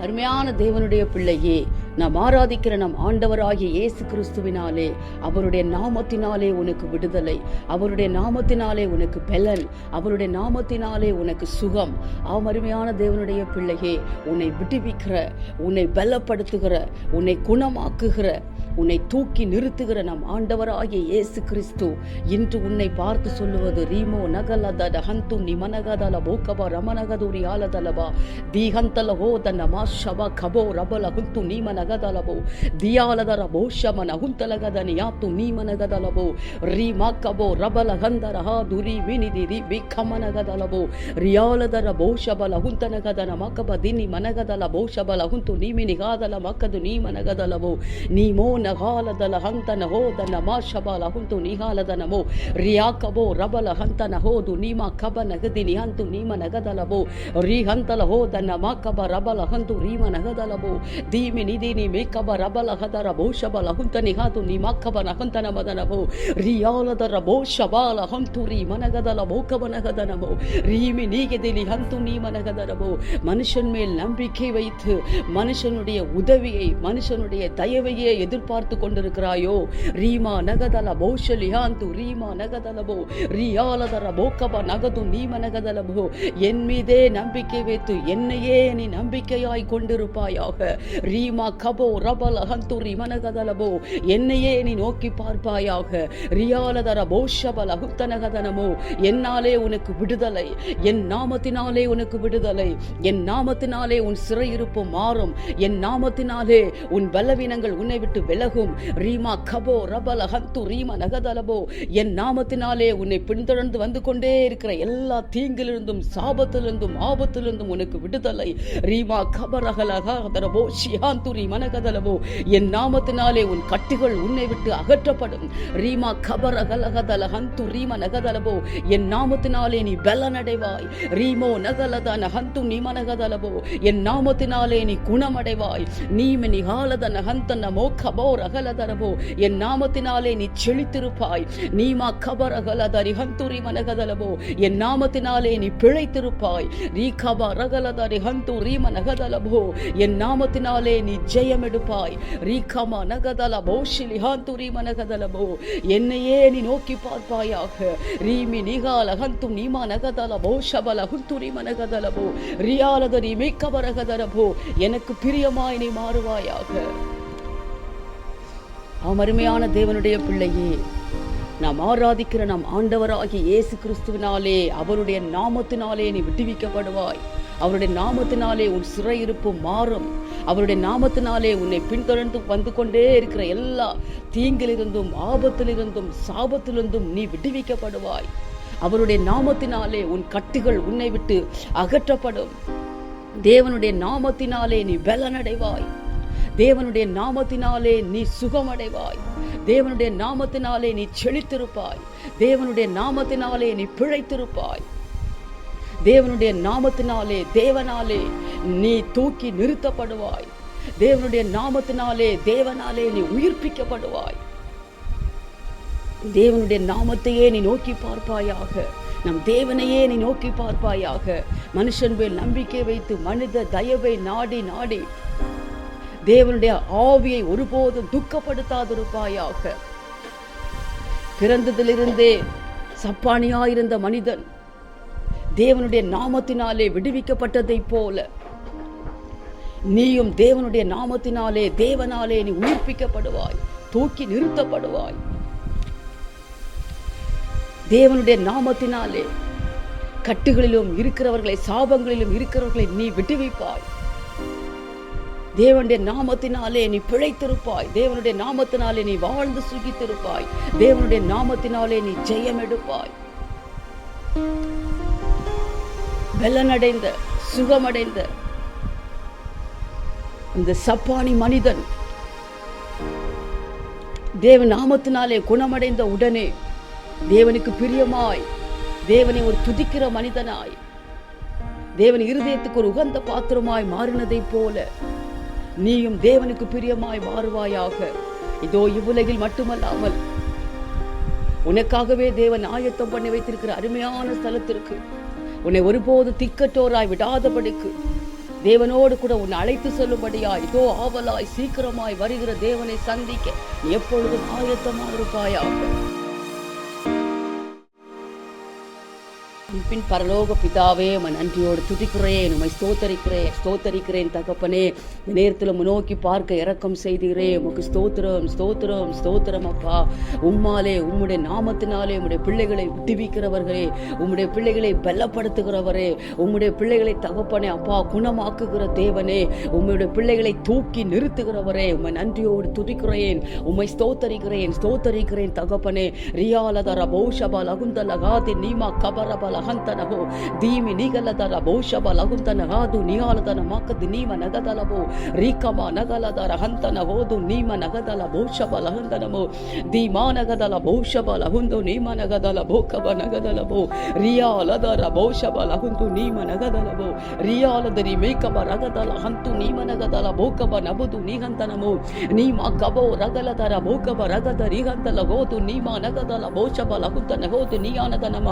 அருமையான தேவனுடைய பிள்ளையே நாம் ஆராதிக்கிற நம் ஆண்டவராகிய இயேசு கிறிஸ்துவினாலே அவருடைய நாமத்தினாலே உனக்கு விடுதலை அவருடைய நாமத்தினாலே உனக்கு பலன் அவருடைய நாமத்தினாலே உனக்கு சுகம். அவன் அருமையான தேவனுடைய பிள்ளையே உன்னை விடுவிக்கிற உன்னை பலப்படுத்துகிற உன்னை குணமாக்குகிற உன்னை தூக்கி நிறுத்துகிற நம் ஆண்டவராகிய இயேசு கிறிஸ்து இன்று உன்னை பார்த்து சொல்லுவது ரீமோ நகலத ஹந்து நிமனகதல போக்கபா ரமனகதூரி ஆலதலபா தீஹந்தல ஹோ தன்ன ಮಾಶವ ಖಬೋ ರಬಲ ಹುಂತು ನೀಮನಗದಲಬೋ ದಿಯಾಲದರ ಬೋಷಮನ ಹುಂತಲಗದ ನಿಯಾತು ನೀಮನಗದಲಬೋ ರೀ ಮಾಕಬೋ ರಬಲ ಗಂಧರ ಹಾ ದುರಿ ವಿನಿದಿ ರಿ ಬಿಖಮನಗದಲಬೋ ರಿಯಾಲದರ ಬೋಷಬಲ ಹುಂತನಗದನ ಮಕಬ ದಿನಿ ಮನಗದಲ ಬೋಷಬಲ ಹುಂತು ನೀಮಿನಿಗಾದಲ ಮಕ್ಕದು ನೀಮನಗದಲಬೋ ನೀಮೋ ನಗಾಲದಲ ಹಂತನ ಹೋದನ ಮಾಶಬಲ ಹುಂತು ನಿಹಾಲದನಮೋ ರಿಯಾಕಬೋ ರಬಲ ಹಂತನ ಹೋದು ನೀಮ ಕಬ ನಗದಿ ನಿಹಂತು ನೀಮ ನಗದಲಬೋ ರೀ ಹಂತಲ ಹೋದನ್ನ ಮಾಕಬ ರಬಲ ಹಂತು rimana gadalabo dime nidini mekaba rabala gadara boshabala huntani hatu nimakaba nahantana madanabo riyala darabo shabala hanturi managadala bokabana gadanabo ரீமி நீகதிலி ஹந்து நீ மனகதரபோ மனுஷன் மேல் நம்பிக்கை வைத்து மனுஷனுடைய உதவியை மனுஷனுடைய தயவையே எதிர்பார்த்து கொண்டிருக்கிறாயோ ரீமா நகதல பௌஷலி ஹாந்து ரீமா நகதலபோ ரியாலதர போக்கப நகது நீ மனகதலபோ என் மீதே நம்பிக்கை வைத்து என்னையே நீ நம்பிக்கையாய் கொண்டிருப்பாயாக. ரீமா கபோ ரபல ஹந்து மனகதலபோ என்னையே நீ நோக்கி பார்ப்பாயாக. ரியாலதர பௌஷபல ஹுத்தனகதனமோ என்னாலே உனக்கு விடுதலை என் நாமத்தினாலே உனக்கு விடுதலை என் நாமத்தினாலே உன் சிறையிருப்பு மாறும் என் நாமத்தினாலே உன் பலவீனங்கள் உன்னை விட்டு விலகும். ரீமா கபோ ரபல ஹந்து ரீமா நகதலபோ என் நாமத்தினாலே உன்னை பின்தொடர்ந்து வந்து கொண்டே இருக்கிற எல்லா தீங்கிலிருந்தும் சாபத்திலிருந்தும் ஆபத்திலிருந்தும் உனக்கு விடுதலை. ரீமா கபரகலகதரபோ ஷியாந்துரி மனகதலவோ என் நாமத்தினாலே உன் கட்டுகள் உன்னை விட்டு அகற்றப்படும் ரீமா கபரகலகதல ஹந்து ரீம நகதலவோ என் நாமத்தினாலே நீ பலனடைவாய் ரீமோ நகலதன ஹந்து நீமனகதலபோ என் நாமத்தினாலே நீ குணமடைவாய் நீம நிகாலதன ஹந்தன கபோ ரகலதரவோ என் நாமத்தினாலே நீ செழித்திருப்பாய் நீமா கபரகலதரி ஹந்துரி மனகதலவோ என் நாமத்தினாலே நீ பிழைத்திருப்பாய் ரீகப ரகலதரி ஹந்து ரீம பிரபோ என் நாமத்தினாலே நீ ஜெயம் எடுப்பாய் ரீகமா நகதல போஷிலி ஹந்துரி மனகதலபோ என்னையே நீ நோக்கி பார்ப்பாயாக. ரீமி நிகால ஹந்து நீமா நகதல போஷபல ஹுந்துரி மனகதலபோ ரியாலதரி மிக்கபரகதலபோ எனக்கு பிரியமாய் நீ மாறுவாயாக. அமருமையான அருமையான தேவனுடைய பிள்ளையே நாம் ஆராதிக்கிற நம் ஆண்டவராகிய இயேசு கிறிஸ்துவினாலே அவருடைய நாமத்தினாலே நீ விடுவிக்கப்படுவாய். அவருடைய நாமத்தினாலே உன் சிறையிருப்பு மாறும். அவருடைய நாமத்தினாலே உன்னை பின்தொடர்ந்து வந்து கொண்டே இருக்கிற எல்லா தீங்கிலிருந்தும் ஆபத்திலிருந்தும் சாபத்திலிருந்தும் நீ விடுவிக்கப்படுவாய். அவருடைய நாமத்தினாலே உன் கட்டுகள் உன்னை விட்டு அகற்றப்படும். தேவனுடைய நாமத்தினாலே நீ பலனடைவாய். தேவனுடைய நாமத்தினாலே நீ சுகமடைவாய். தேவனுடைய நாமத்தினாலே நீ செழித்திருப்பாய். தேவனுடைய நாமத்தினாலே நீ பிழைத்திருப்பாய். தேவனுடைய நாமத்தினாலே தேவனாலே நீ தூக்கி நிறுத்தப்படுவாய். தேவனுடைய நாமத்தினாலே தேவனாலே நீ உயிர்ப்பிக்கப்படுவாய். தேவனுடைய நாமத்தையே நீ நோக்கி பார்ப்பாயாக. நம் தேவனையே நீ நோக்கி பார்ப்பாயாக. மனுஷன் மேல் நம்பிக்கை வைத்து மனித தயவை நாடி நாடி தேவனுடைய ஆவியை ஒருபோதும் துக்கப்படுத்தாதிருப்பாயாக. பிறந்ததிலிருந்தே சப்பானியாயிருந்த மனிதன் தேவனுடைய நாமத்தினாலே விடுவிக்கப்பட்டதைப் போல. நீயும் தேவனுடைய நாமத்தினாலே தேவனாலே நீ உயிர்ப்பிக்கப்படுவாய் தூக்கி நிறுத்தப்படுவாய். தேவனுடைய நாமத்தினாலே கட்டுகளிலும் இருக்கிறவர்களை சாபங்களிலும் இருக்கிறவர்களை நீ விடுவிப்பாய். தேவனுடைய நாமத்தினாலே நீ பிழைத்திருப்பாய். தேவனுடைய நாமத்தினாலே நீ வாழ்ந்து சுகித்திருப்பாய். தேவனுடைய நாமத்தினாலே நீ ஜெயம் எடுப்பாய் பலனடைந்த சுகமடைந்த இந்த சப்பானி மனிதன் தேவ நாமத்தினாலே குணமடைந்த உடனே தேவனுக்கு பிரியமாய் தேவனை ஒரு துதிக்கிற மனிதனாய் தேவன் இருதயத்துக்கு ஒரு உகந்த பாத்திரமாய் மாறினதைப் போல நீயும் தேவனுக்கு பிரியமாய் மாறுவாயாக. இதோ இவ்வுலகில் மட்டுமல்லாமல் உனக்காகவே தேவன் ஆயத்தம் பண்ணி வைத்திருக்கிற அருமையான ஸ்தலத்திற்கு உன்னை ஒருபோது திக்கற்றோராய் விடாதபடிக்கு. தேவனோடு கூட உன்னை அழைத்து செல்லும்படியாய் இதோ ஆவலாய் சீக்கிரமாய் வருகிற தேவனை சந்திக்க நீ எப்பொழுதும் ஆயத்தமாக இருப்பாயாக. பின் பரலோக பிதாவே உமை நன்றியோடு துதிக்கிறேன் உமை ஸ்தோத்தரிக்கிறேன் ஸ்தோத்தரிக்கிறேன் தகப்பனே. இந்த நேரத்தில் உம்மை நோக்கி பார்க்க இறக்கம் செய்கிறேன் உமக்கு ஸ்தோத்திரம் ஸ்தோத்திரம் ஸ்தோத்திரம் அப்பா. உம்மாலே உம்முடைய நாமத்தினாலே உம்முடைய பிள்ளைகளை விடுவிக்கிறவர்களே உம்முடைய பிள்ளைகளை பலப்படுத்துகிறவரே உம்முடைய பிள்ளைகளை தகப்பனே அப்பா குணமாக்குகிற தேவனே. உம்முடைய பிள்ளைகளை தூக்கி நிறுத்துகிறவரே உம்மை நன்றியோடு துதிக்கிறேன் உம்மை ஸ்தோத்தரிக்கிறேன் ஸ்தோத்தரிக்கிறேன் தகப்பனே. ரியாலதர பௌஷப லகுந்த லகாதி நீமா கபரபல ಲಹಂತನಹೋ ದೀಮಿ ನಿಗಲದರ ಬಹುಶಬ ಲಗುಂತನಗಾದು ನಿಯಾಲದನ ಮಾಕದಿ ನೀಮ ನಗದಲಬೋ ರೀಕಮ ನಗಲದರ ಹಂತನ ಹೋದು ನೀಮ ನಗದಲ ಬಹುಶಬ ಲಹಂತನಮೋ ದೀಮಾ ನಗದಲ ಬಹುಶಬ ಲಹುಂದು ನೀಮ ನಗದಲ ಬೋಕಬ ನಗದಲಬೋ ರಿಯಾಲದರ ಬಹುಶಬ ಲಹುಂದು ನೀಮ ನಗದಲಬೋ ರಿಯಾಲದರಿ ಮೇಕಬ ರಗದಲ ಹಂತು ನೀಮ ನಗದಲ ಬೋಕಬ ನಬುದು ನಿಹಂತನಮೋ ನೀಮ ಕಬೋ ರಗಲದರ ಬೋಕಬ ರಗದ ರಿಹಂತಲ ಹೋದು ನೀಮ ನಗದಲ ಬಹುಶಬ ಲಹುಂತನ ಹೋದು ನಿಯಾನದನಮ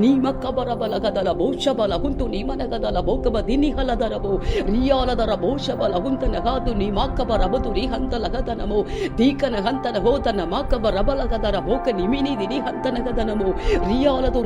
ನೀಮ kabara kadala bosha bala huntu ni mana kadala bokaba dini hala darabo riyala darabo shabala hunta nagadu ni makabara batu ni hanta lagadanamo dikana hanta na hotana makabara bala kadara boka ni mini dini hanta nagadanamo riyala tu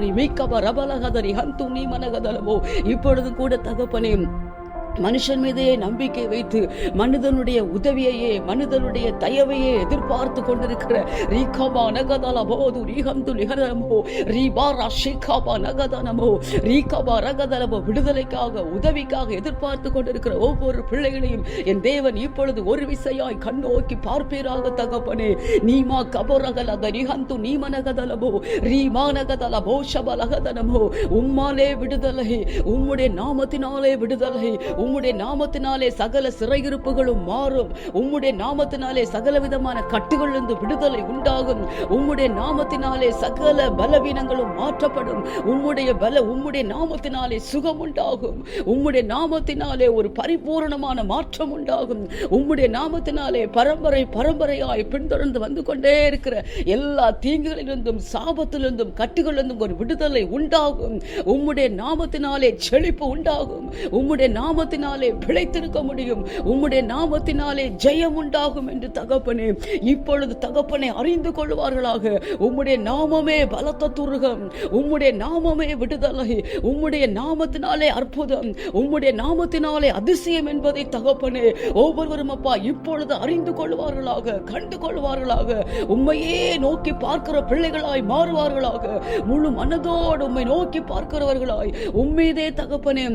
மனுஷன் மீதே நம்பிக்கை வைத்து மனிதனுடைய உதவியையே மனிதனுடைய தயவையே எதிர்பார்த்து கொண்டிருக்கிற ரீகாபா நகதல போது ரீகந்து லிகரமோ ரீபாரா ஷேகாபா நகதனமோ ரீகாபா ரகதலமோ விடுதலைக்காக உதவிக்காக எதிர்பார்த்து கொண்டிருக்கிற ஒவ்வொரு பிள்ளைகளையும் என் தேவன் இப்பொழுது ஒரு விசையாய் கண்ணோக்கி பார்ப்பீராக தகப்பனே. நீமா கபோரகலத ரிஹந்து நீமனகதலமோ ரீமானகதலபோ போஷபலகதனமோ உம்மாலே விடுதலை உம்முடைய நாமத்தினாலே விடுதலை உம்முடைய நாமத்தினாலே சகல சிறையிருப்புகளும் மாறும். உம்முடைய நாமத்தினாலே சகல விதமான கட்டுகளிலிருந்து விடுதலை உண்டாகும். உம்முடைய நாமத்தினாலே சகல பலவீனங்களும் மாற்றப்படும். உம்முடைய பல உம்முடைய நாமத்தினாலே சுகம் உண்டாகும். உம்முடைய நாமத்தினாலே ஒரு பரிபூரணமான மாற்றம் உண்டாகும். உம்முடைய நாமத்தினாலே பரம்பரை பரம்பரையாய் பின்தொடர்ந்து வந்து கொண்டே இருக்கிற எல்லா தீங்குகளிலிருந்தும் சாபத்திலிருந்தும் கட்டுகளிலிருந்தும் ஒரு விடுதலை உண்டாகும். உம்முடைய நாமத்தினாலே செழிப்பு உண்டாகும். உம்முடைய நாமத்தின் நாமத்தினாலே பிழைத்திருக்க முடியும். உம்முடைய நாமத்தினாலே ஜெயம் உண்டாகும் என்று தகப்பனே இப்பொழுது தகப்பனை அறிந்து கொள்வார்களாக. உம்முடைய நாமமே பலத்த துருகம். உம்முடைய நாமமே விடுதலை. உம்முடைய நாமத்தினாலே அற்புதம். உம்முடைய நாமத்தினாலே அதிசயம் என்பதை தகப்பனே ஒவ்வொருவரும் அப்பா இப்பொழுது அறிந்து கொள்வார்களாக கண்டு கொள்வார்களாக. உண்மையே நோக்கி பார்க்கிற பிள்ளைகளாய் மாறுவார்களாக. முழு மனதோடு உம்மை நோக்கி பார்க்கிறவர்களாய். உம்மீதே தகப்பனே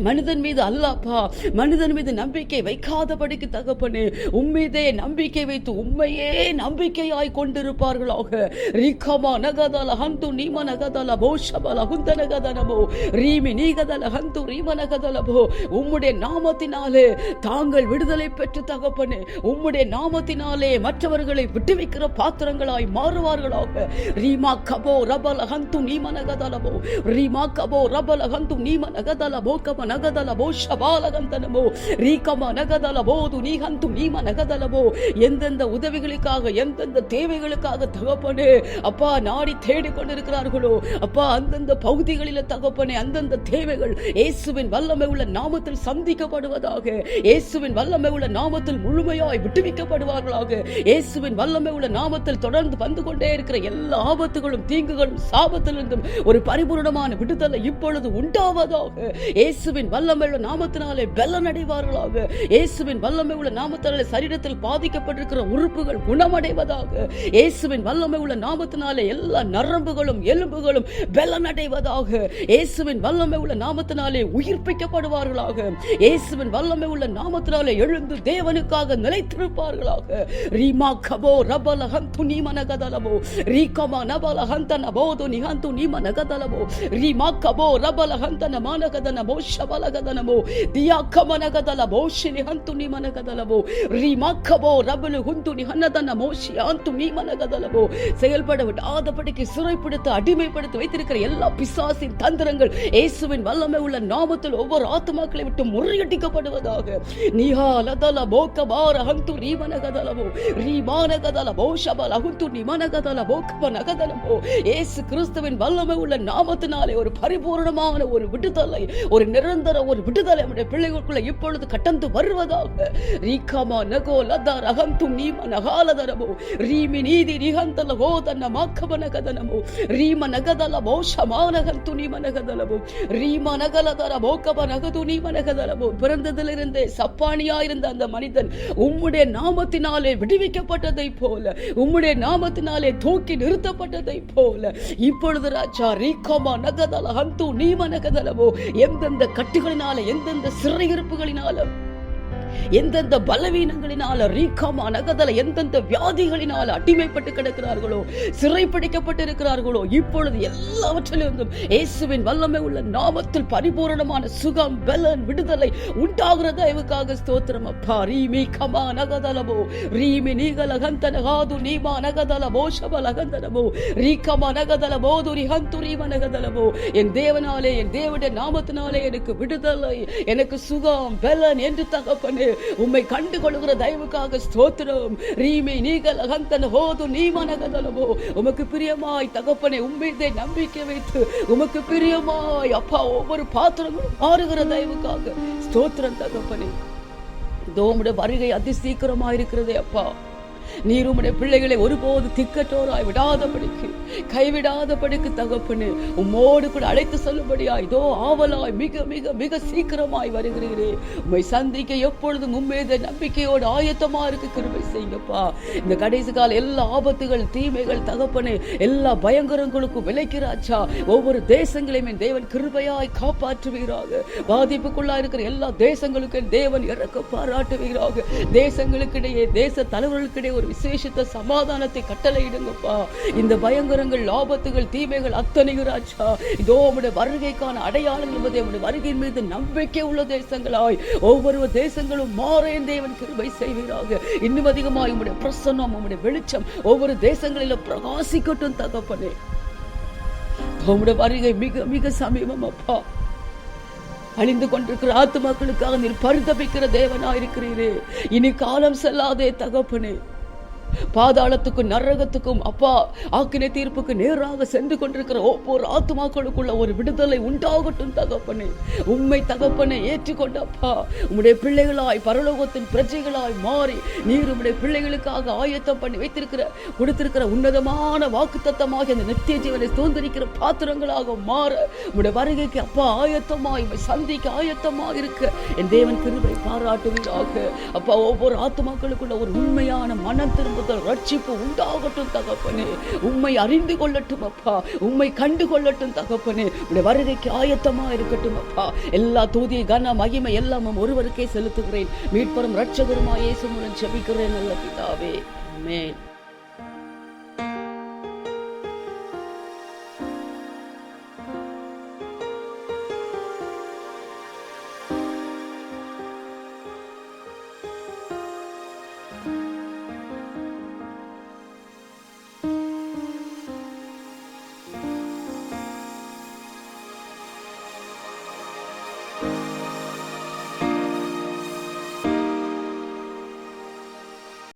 மனிதன் மீது அல்லாப்பா மனிதன் மீது நம்பிக்கை வைக்காதபடிக்கு தகப்பனே உம்மீதே நம்பிக்கை வைத்து உண்மையே நம்பிக்கையாய் கொண்டிருப்பார்களாக. ரீகமா நகதல ஹந்து நீம நகதால போஷபல ஹுந்த நகதனமோ ரீமி நீகதல ஹந்து ரீம நகதலபோ உம்முடைய நாமத்தினாலே தாங்கள் விடுதலை பெற்று தகப்பனே உம்முடைய நாமத்தினாலே மற்றவர்களை விட்டுவிக்கிற பாத்திரங்களாய் மாறுவார்களாக. ரீமா கபோ ரபல ஹந்து நீம நகதலபோ ரீமா கபோ ரபல ஹந்து நீம நகதலபோ கப ನಗದಲಬೋ ಶಬಾಲಗಂತನಮೋ ರೀಕಮ ನಗದಲಬೋದು ನೀಗಂತು ನೀಮ ನಗದಲಬೋ எந்தெந்த உதவிகளுக்காக எந்தெந்த தேவைகளுக்காக தகப்பனே அப்பா நாடி தேடிக் கொண்டிருக்கிறார்களோ அப்பா அந்தந்த பகுதிகளில தகப்பனே அந்தந்த தேவைகள் இயேசுவின் வல்லமை உள்ள நாமத்தில் சந்திக்கப்படுவதாக இயேசுவின் வல்லமை உள்ள நாமத்தில் முழுமையாய் விட்டுவிக்கப்படுவார்களாக இயேசுவின் வல்லமை உள்ள நாமத்தில் தொடர்ந்து வந்து கொண்டே இருக்கிற எல்லா ஆபத்துகளும் தீங்குகளும் சாபத்திலிருந்தும் ஒரு பரிபூரணமான விடுதலை இப்பொழுது உண்டாவதாக இயேசுவின் வல்லமை உள்ள நாமத்தினாலே பலன் அடைவார்களாக இயேசுவின் வல்லமை உள்ள நாமத்தினாலே சரீரத்தில் பாதிக்கப்பட்டிருக்கிற உறுப்புகள் குணமடைவதாக. இயேசுவின் வல்லமை உள்ள நாமத்தினாலே எல்லா நரம்புகளும் எலும்புகளும் பலன் அடைவதாக இயேசுவின் வல்லமை உள்ள நாமத்தினாலே உயிர்ப்பிக்கப்படுவார்களாக. இயேசுவின் வல்லமை உள்ள நாமத்தினாலே எழுந்து தேவனுக்காக நிலைத்திருப்பார்களாக. ரீமா கபோ ரபலகம் துணி மனகதலமோ ரீகமா நபல ஹந்த நபோது நிஹந்து நீம நகதலபோ ரீமா கபோ ரபல ஹந்த సబలగదలమో దియాఖమనగదల మోషిని హంతుని మనగదలవో ரிமாக்கபோ ரபலு குந்துனி ஹன்னதன மோஷி ஆந்து நீ மனகதலவோ செயல்பட விடாதபடிக்கு சிறைப்படுத்த அடிமைப்படுத்தி வைத்திருக்கிற எல்லா பிசாசின் தந்திரங்கள் இயேசுவின் வல்லமை உள்ள நாமத்தில் ஒவ்வொரு ஆத்மாக்களை விட்டு முறியடிக்கப்படுவதாக. நிஹா லதல போக்கபார ஹந்து ரீ மனகதலவோ ரீ மானகதல போஷபல ஹந்து நீ மனகதல போக்கப நகதலவோ இயேசு கிறிஸ்துவின் வல்லமை உள்ள நாமத்தினாலே ஒரு பரிபூர்ணமான ஒரு விடுதலை ஒரு நிற நிரந்தர ஒரு விடுதலை நம்முடைய பிள்ளைகளுக்குள்ள இப்பொழுது கட்டந்து வருவதாக. ரீகாமா நகோ லதா ரகந்தும் நீம நகாலதரமோ. ரீமி நீதி ரிகந்தல ஹோதன மாக்கவன கதனமோ ரீம நகதல மோஷமானகந்து நீம நகதலமோ ரீம நகலதர மோக்கப நகது நீம நகதலமோ பிறந்ததிலிருந்தே சப்பானியா இருந்த அந்த மனிதன் உம்முடைய நாமத்தினாலே விடுவிக்கப்பட்டதை போல உம்முடைய நாமத்தினாலே தூக்கி நிறுத்தப்பட்டதை போல இப்பொழுது ராஜா ரீகோமா நகதல ஹந்து நீம நகதலமோ எந்தெந்த கட்டுகளினால எந்தெந்த சிறையிருப்புகளினால எந்தெந்த பலவீனங்களினால ரீகாமா நகதல எந்தெந்த வியாதிகளினால அடிமைப்பட்டு கிடக்கிறார்களோ சிறைப்பிடிக்கப்பட்டு இருக்கிறார்களோ இப்பொழுது எல்லாவற்றிலிருந்தும் இயேசுவின் வல்லமை உள்ள நாமத்தில் பரிபூரணமான சுகம் பலன் விடுதலை உண்டாகிற தயவுக்காக ஸ்தோத்திரம். அப்பா ரீமி கமா நகதலமோ ரீமி நீகல கந்தன காது நீமா நகதல மோஷப லகந்தனமோ ரீகமா நகதல போதுரி ஹந்துரீம நகதலமோ என் தேவனாலே என் தேவடைய நாமத்தினாலே எனக்கு விடுதலை எனக்கு சுகம் பலன் என்று தகப்பனே உம்மை கண்டு கொள்கிற தயவுக்காக ஸ்தோத்திரம். ரீமை நீகல் அகந்தன ஹோது நீமனகதலமோ உமக்கு பிரியமாய் தகப்பனை உண்மைதே நம்பிக்கை வைத்து உமக்கு பிரியமாய் அப்பா ஒவ்வொரு பாத்திரங்களும் மாறுகிற தயவுக்காக ஸ்தோத்திரம் தகப்பனே. தோமுடைய வருகை அதி சீக்கிரமா இருக்கிறதே அப்பா. நீர் உம்முடைய பிள்ளைகளை ஒருபோது திக்கற்றோராய் விடாதபடிக்கு கைவிடாதபடிக்கு தகப்பனு உம்மோடு கூட அழைத்து சொல்லும்படியாய் இதோ ஆவலாய் மிக மிக மிக சீக்கிரமாய் வருகிறீரே. உம்மை சந்திக்க எப்பொழுதும் உம்மேத நம்பிக்கையோடு ஆயத்தமா இருக்கு கிருபை செய்யுங்கப்பா. இந்த கடைசி கால எல்லா ஆபத்துகள் தீமைகள் தகப்பனு எல்லா பயங்கரங்களுக்கும் விளைக்கிறாச்சா ஒவ்வொரு தேசங்களையும் என் தேவன் கிருபையாய் காப்பாற்றுவீராக. பாதிப்புக்குள்ளா இருக்கிற எல்லா தேசங்களுக்கும் தேவன் இறக்க பாராட்டுவீராக. தேசங்களுக்கிடையே தேச தலைவர்களுக்கிடையே ஒரு விசேஷித்த சமாதானத்தை கட்டளையிடுங்கப்பா. இந்த பயங்கரங்கள் லாபத்துகள் தீமைகள் அத்தனையும் ராஜா. இதோ உம்முடைய வருகைக்கான அடையாளங்கள் என்பதை உம்முடைய வருகையின் மீது நம்பிக்கை உள்ள தேசங்களாய். ஒவ்வொரு தேசங்களும் மாறேன் தேவன் கிருபை செய்வீராக. இன்னும் அதிகமாக உங்களுடைய பிரசன்னம் உங்களுடைய வெளிச்சம் ஒவ்வொரு தேசங்களிலும் பிரகாசிக்கட்டும் தகப்பனே. உங்களுடைய வருகை மிக மிக சமீபம் அப்பா. அழிந்து கொண்டிருக்கிற ஆத்துமாக்களுக்காக நீர் பரிதபிக்கிற தேவனா இருக்கிறீரே இனி காலம் செல்லாதே தகப்பனே. பாதாளத்துக்கும் நரகத்துக்கும் அப்பா ஆக்கினை தீர்ப்புக்கு நேராக சென்று கொண்டிருக்கிற ஒவ்வொரு ஆத்துமாக்களுக்குள்ள ஒரு விடுதலை உண்டாகட்டும் தகப்பனே. உண்மை தகப்பனை ஏற்றுக்கொண்ட அப்பா உம்முடைய பிள்ளைகளாய் பரலோகத்தின் பிரஜைகளாய் மாறி நீர் உம்முடைய பிள்ளைகளுக்காக ஆயத்தம் பண்ணி வைத்திருக்கிற கொடுத்திருக்கிற உன்னதமான வாக்குத்தத்தமாக இந்த நித்திய ஜீவனை சுதந்திரிக்கிற பாத்திரங்களாக மாற உம்முடைய வருகைக்கு அப்பா ஆயத்தமாய் உம்மை சந்திக்க ஆயத்தமாக இருக்க. என் தேவன் கிருபை பாராட்டுவீராக. அப்பா ஒவ்வொரு ஆத்துமாக்களுக்குள்ள ஒரு உண்மையான மனம் அவர்கள் ரட்சிப்பு உண்டாகட்டும் தகப்பனே. உண்மை அறிந்து கொள்ளட்டும் அப்பா. உம்மை கண்டு கொள்ளட்டும் தகப்பனே. உடைய வருகைக்கு ஆயத்தமா இருக்கட்டும் அப்பா. எல்லா தூதிய கன மகிமை எல்லாமும் ஒருவருக்கே செலுத்துகிறேன். மீட்பரும் ரட்சகருமா இயேசு மூலம் ஜெபிக்கிறேன் நல்ல பிதாவே. மேன்